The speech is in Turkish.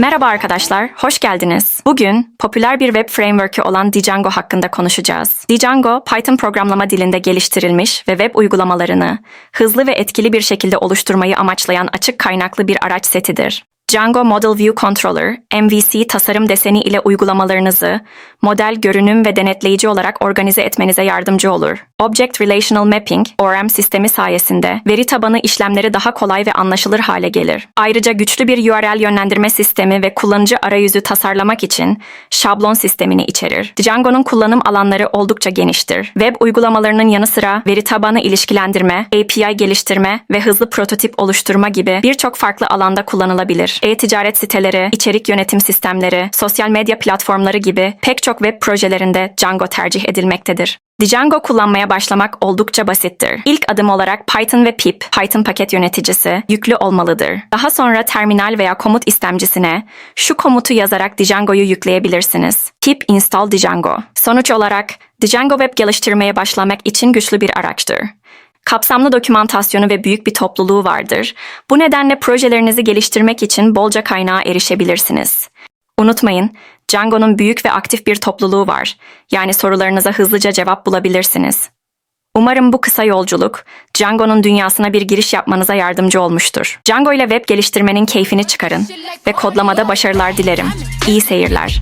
Merhaba arkadaşlar, hoş geldiniz. Bugün popüler bir web framework'ü olan Django hakkında konuşacağız. Django, Python programlama dilinde geliştirilmiş ve web uygulamalarını hızlı ve etkili bir şekilde oluşturmayı amaçlayan açık kaynaklı bir araç setidir. Django Model View Controller, MVC tasarım deseni ile uygulamalarınızı model, görünüm ve denetleyici olarak organize etmenize yardımcı olur. Object Relational Mapping, ORM sistemi sayesinde veri tabanı işlemleri daha kolay ve anlaşılır hale gelir. Ayrıca güçlü bir URL yönlendirme sistemi ve kullanıcı arayüzü tasarlamak için şablon sistemini içerir. Django'nun kullanım alanları oldukça geniştir. Web uygulamalarının yanı sıra veri tabanı ilişkilendirme, API geliştirme ve hızlı prototip oluşturma gibi birçok farklı alanda kullanılabilir. E-ticaret siteleri, içerik yönetim sistemleri, sosyal medya platformları gibi pek çok web projelerinde Django tercih edilmektedir. Django kullanmaya başlamak oldukça basittir. İlk adım olarak Python ve pip, Python paket yöneticisi, yüklü olmalıdır. Daha sonra terminal veya komut istemcisine şu komutu yazarak Django'yu yükleyebilirsiniz. pip install Django. Sonuç olarak Django web geliştirmeye başlamak için güçlü bir araçtır. Kapsamlı dokümantasyonu ve büyük bir topluluğu vardır. Bu nedenle projelerinizi geliştirmek için bolca kaynağa erişebilirsiniz. Unutmayın, Django'nun büyük ve aktif bir topluluğu var. Yani sorularınıza hızlıca cevap bulabilirsiniz. Umarım bu kısa yolculuk Django'nun dünyasına bir giriş yapmanıza yardımcı olmuştur. Django ile web geliştirmenin keyfini çıkarın ve kodlamada başarılar dilerim. İyi seyirler.